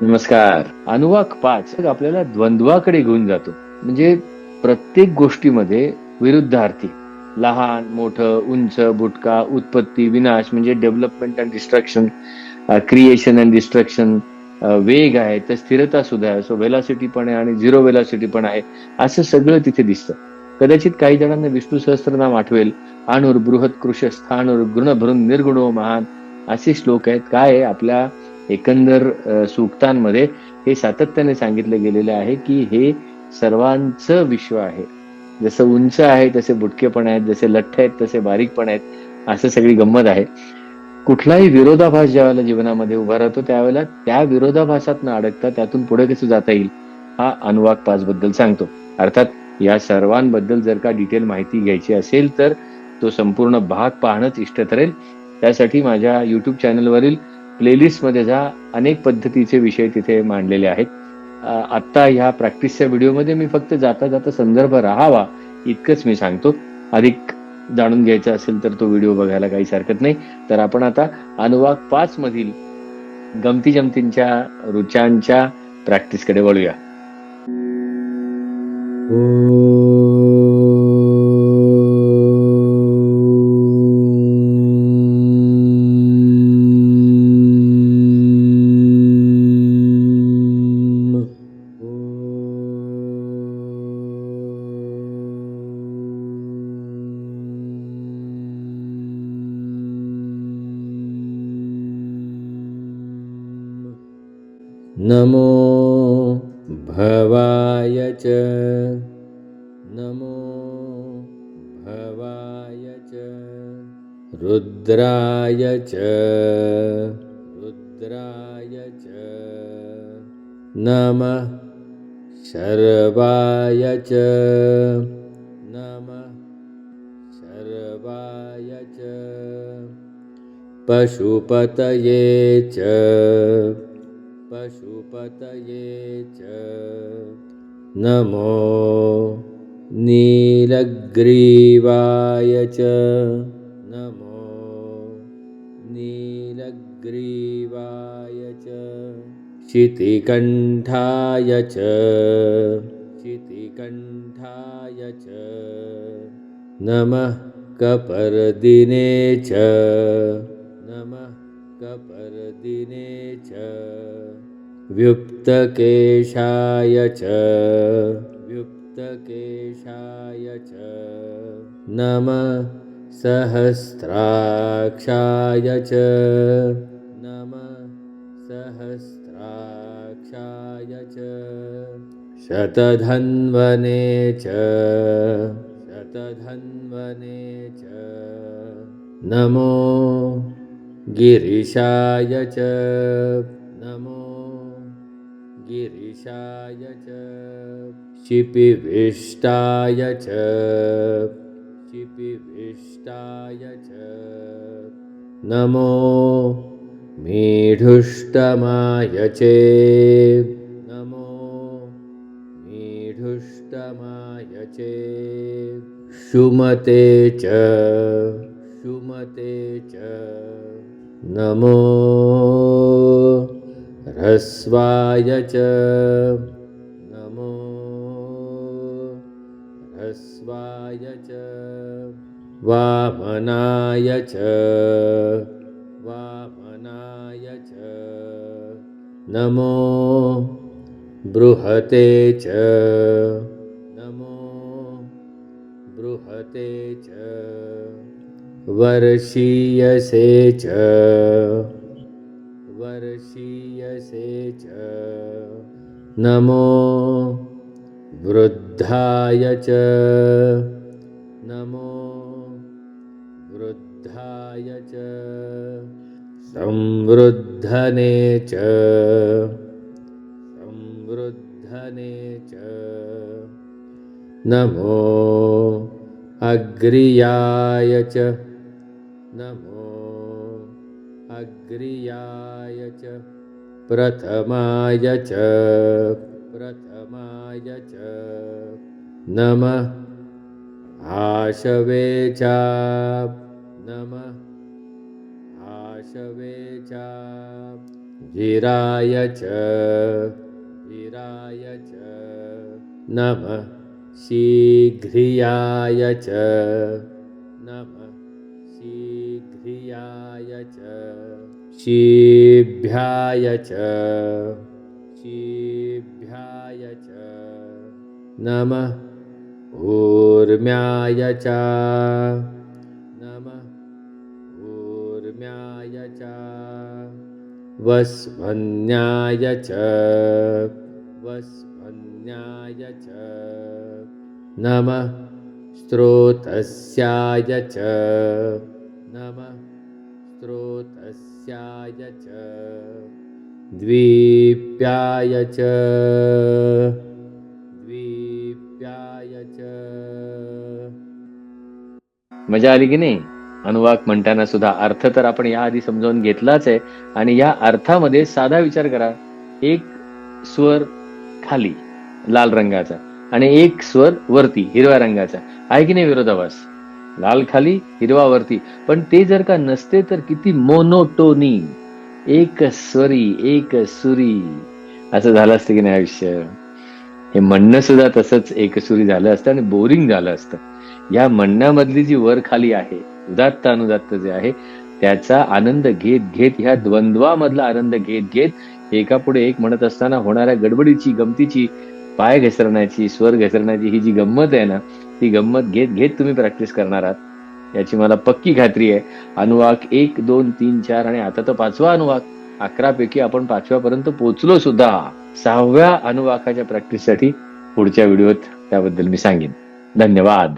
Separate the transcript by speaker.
Speaker 1: नमस्कार. अनुवाक पाच आपल्याला द्वंद्वाकडे घेऊन जातो. म्हणजे प्रत्येक गोष्टीमध्ये विरुद्धार्थी. लहान मोठं उंच बुटका उत्पत्ती विनाश म्हणजे development and destruction creation and destruction वेग आहे तर स्थिरता सुद्धा आहे. सो वेलासिटी पण आहे आणि झिरो वेलासिटी पण आहे. असं सगळं तिथे दिसतं. कदाचित काही जणांना विष्णू सहस्त्रनाम आठवेल. आणूर बृहत कृष स्थानूर गुण भरून निर्गुणो महान असे श्लोक आहेत. काय आपल्या एकंदर सूक्तांमध्ये हे सातत्याने सांगितलं गेलेलं आहे की हे सर्वांचं विश्व आहे. जसं उंच आहे तसे बुटके पण आहेत जसे लठ्ठ आहेत तसे बारीक पण आहेत असं सगळी गंमत आहे. कुठलाही विरोधाभास ज्यावेळेला जीवनामध्ये उभा राहतो त्यावेळेला त्या विरोधाभासात न अडकता त्यातून पुढे कसं जाता येईल हा अनुवाक पाच बद्दल सांगतो. अर्थात या सर्वांबद्दल जर का डिटेल माहिती घ्यायची असेल तर तो संपूर्ण भाग पाहणंच इष्ट ठरेल. त्यासाठी माझ्या युट्यूब चॅनलवरील प्लेलिस्टमध्ये जा अनेक पद्धतीचे विषय तिथे मांडलेले आहेत. आत्ता ह्या प्रॅक्टिसच्या व्हिडिओमध्ये मी फक्त जाता जाता संदर्भ राहावा इतकंच मी सांगतो. अधिक जाणून घ्यायचं असेल तर तो व्हिडिओ बघायला काहीच हरकत नाही. तर आपण आता अनुवाग पाच मधील गमती जमतींच्या रुचांच्या प्रॅक्टिसकडे वळूया.
Speaker 2: नमो भवाय च। नमो भवाय च। रुद्राय च। रुद्राय च। नमः शर्वाय च। नमः शर्वाय च। पशुपतये च पशुपतये च। नमो नीलग्रीवाय च। नमो नीलग्रीवाय च। शितिकण्ठाय च। शितिकण्ठाय च। नमः कपर्दिने च। नमः कपर्दिने च व्युक्तकेशाय च। व्युक्तकेशाय च। नमः सहस्राक्षाय च। नमः सहस्राक्षाय च। शतधन्वने च। शतधन्वने च। नमो गिरिशाय च। नमो गिरिशाय च। शिपिविष्टाय च। शिपिविष्टाय च। नमो मीढुष्टमाय चे। नमो मीढुष्टमाय चे। शुमते च। शुमते च। नमो ह्रस्वाय च नमो ह्रस्वाय च वामनाय च। वामनाय च। नमो बृहते च। नमो बृहते च। वर्षीयसे च वर्षीयसे च। नमो वृद्धाय च। नमो वृद्धाय च। संवृद्धने च। संवृद्धने च। नमो अग्रियाय च। नमो अग्रियाय च। प्रथमाय च। प्रथमाय च। नमः। आशवे च। नमः। च। जिराय च। जिराय च। नमः। शीघ्रियाय च शीघ्रियाय च। शीभ्याय च। शीभ्याय च। नमः ऊर्म्याय च। नमः ऊर्म्याय च। वस्वन्याय च। वस्वन्याय च। नमः स्रोतस्याय च। नमः। स्रोतस्याय च। द्वीप्याय च। द्वीप्याय च।
Speaker 1: मजा आली की नाही? अनुवाक म्हणताना सुद्धा अर्थ तर आपण याआधी समजावून घेतलाच आहे. आणि या अर्थामध्ये साधा विचार करा. एक स्वर खाली लाल रंगाचा. आणि एक स्वर वरती हिरव्या रंगाचा. आहे की नाही विरोधाभास? लाल खाली हिरवा वरती. पण ते जर का नसते तर किती मोनोटोनी. एक स्वरी एक सुरी. असं झालं असतं की नाही आयुष्य? हे म्हणणं सुद्धा तसंच एकसुरी झालं असतं आणि बोरिंग झालं असतं. या म्हणण्यामधली जी वर खाली आहे उदात्त अनुदात्त जे आहे त्याचा आनंद घेत घेत ह्या द्वंद्वामधला आनंद घेत घेत एका पुढे एक म्हणत असताना होणाऱ्या गडबडीची गमतीची पाय घसरण्याची स्वर घसरण्याची ही जी गंमत आहे ना ती गंमत घेत घेत तुम्ही प्रॅक्टिस करणार आहात. याची मला पक्की खात्री आहे. अनुवाक एक दोन तीन चार आणि आता तर पाचवा अनुवाक. अकरापैकी आपण पाचव्यापर्यंत पोचलो सुद्धा. सहाव्या अनुवाकाच्या प्रॅक्टिससाठी पुढच्या व्हिडिओत त्याबद्दल मी सांगेन. धन्यवाद.